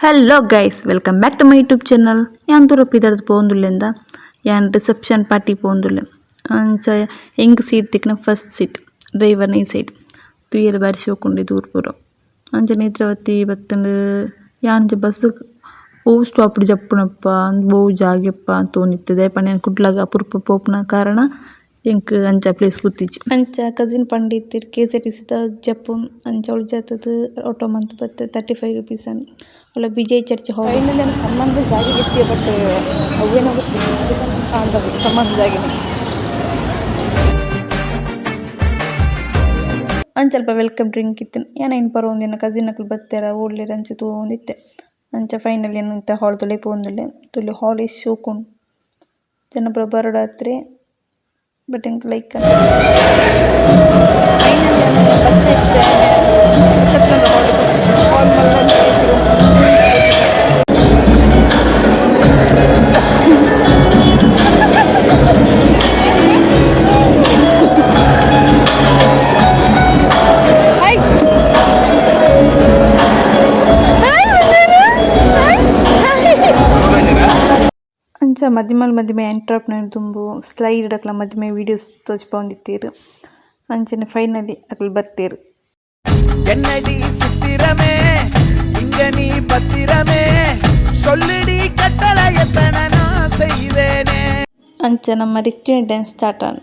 hello guys welcome back to my YouTube channel ಯಾನ್ ತೂರ ಪಿದರ್ದು ಪೋಂದುಲ್ಲೆಂದ ಯಾನ್ ರಿಸೆಪ್ಷನ್ ಪಾರ್ಟಿ ಪೋಂದುಲ್ಲೆ ಅಂಚ ಎಂಕ್ ಸೀಟ್ ತಿಕ್ಕಿನ ಫಸ್ಟ್ ಸೀಟ್ ಡ್ರೈವರ್ನ ಈ ಸೈಡ್ ತೂಯೆರೆ ಬಾರಿ ಶೋಕುಂಡೆ ದೂರ ಪೂರ ಅಂಚ ನೇತ್ರಾವತಿ ಬತ್ತಂಡ್ ಯಾನ್ಚ ಬಸ್ ಓ ಸ್ಟಾಪ್ ಜಪ್ಪುನಪ್ಪ ಬೋವು ಜಾಗೆಪ್ಪ ತೋನಿತ್ತುದೆ ಪಂಡ ಕುಡ್ಲಗ ಅಪುರ್ಪ ಪೋಪುನ ಕಾರಣ ಎಂಕ್ ಅಂಚ ಪ್ಲೇಸ್ ಗೊತ್ತಿಜ್ಜಿ ಅಂಚ cousin Pandit K S R T ಸಿದ ಜಪ್ಪು ಅಂಚ ಅವಳು ಜಾತದ ಆಟೋ ಮಂತ್ ಬತ್ತೆ ತರ್ಟಿ ಫೈವ್ ರುಪೀಸ್ ಅನ್ ಅಲ್ಲ ವಿಜಯ್ ಚರ್ಚ್ ಹಾಲ್ ಫೈನಲಿ ನನ್ನ ಸಂಬಂಧ ಜಾಗ ಬಟ್ ಅವೇನೋ ಗೊತ್ತಿಲ್ಲ ಸಂಬಂಧ ಜಾಗ ಅಂಚ ಸ್ವಲ್ಪ ವೆಲ್ಕಮ್ ಡ್ರಿಂಕ್ ಇತ್ತು. ಏನ ಇನ್ ಪರ ಒಂದಿನ ಕಸಿನ್ ಅಕ್ಲು ಬರ್ತಾರ ಓಡ್ಲಿರ ಅಂಚ ತೂಂದಿತ್ತೆ ಅಂಚ ಫೈನಲ್ ಏನಂತ ಹಾಲ್ ತುಲೆ ಪೋಂದುಲ್ಲೆ ತುಲೆ ಹಾಲ್ ಇಸ್ ಶೋಕುಂಡು ಜನಪುರ ಬರೋಡಾತ್ರೆ ಬಟ್ ಹಿಂಗೆ ಲೈಕ್ ಇಂಚ ಮದಿ ಮಲ್ ಮದಿಮೆ ಎಂಟ್ರಪ್ನರ್ ದುಂಬು ಸ್ಲೈಡ್ ಅಕ್ಲ ಮದಿಮೆ ವಿಡಿಯೋಸ್ ತೋಜ್ಪಂದಿತ್ತೀರ್ ಅಂಚನೆ ಫೈನಲಿ ಅಕ್ಲ್ ಬರ್ತೀರ್. ಎನ್ನಡಿ ಸುತ್ತಿರಮೆ ಇಂಗನಿ ಬತ್ತಿರಮೇ ಸೊಲ್ಲಿಡಿ ಕಟ್ಟಲ ಎತ್ತನ ನಾ ಸೈವೇನೆ ಅಂಚ ನಮ್ಮ ರಿಕ್ಕಿಯ ಡ್ಯಾನ್ಸ್ ಸ್ಟಾರ್ಟ್ ಆನ್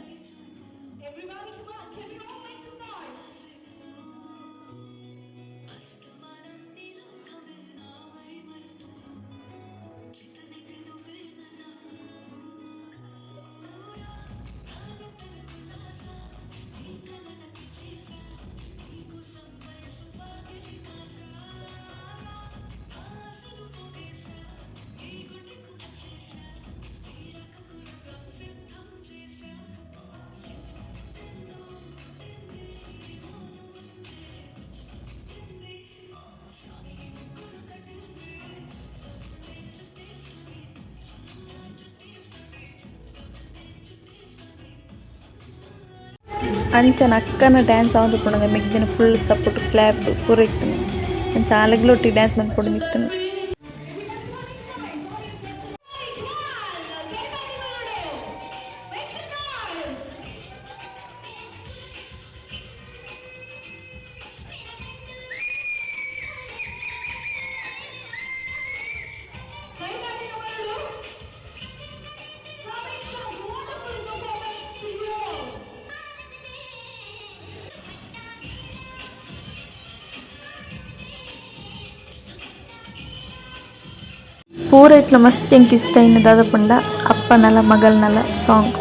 ಅಂಚನ ಅಕ್ಕನ ಡ್ಯಾನ್ಸ್ ಆವೊಂದು ಪುಣಗ ಮಿಗ್ದಿನ ಫುಲ್ ಸಪೋರ್ಟ್ ಕ್ಲಾಪ್ ಪೂರ ಇತ್ತನು ಅಂಚ ಆಲಗ್ಲೊಟ್ಟಿ ಡ್ಯಾನ್ಸ್ ಮನ್ಪೊಡು ನಿತ್ತನು పూరైట్ల మస్తు ఇంక ఇష్టమైనది అదకుండా అప్పనల మగల్నల సాంగ్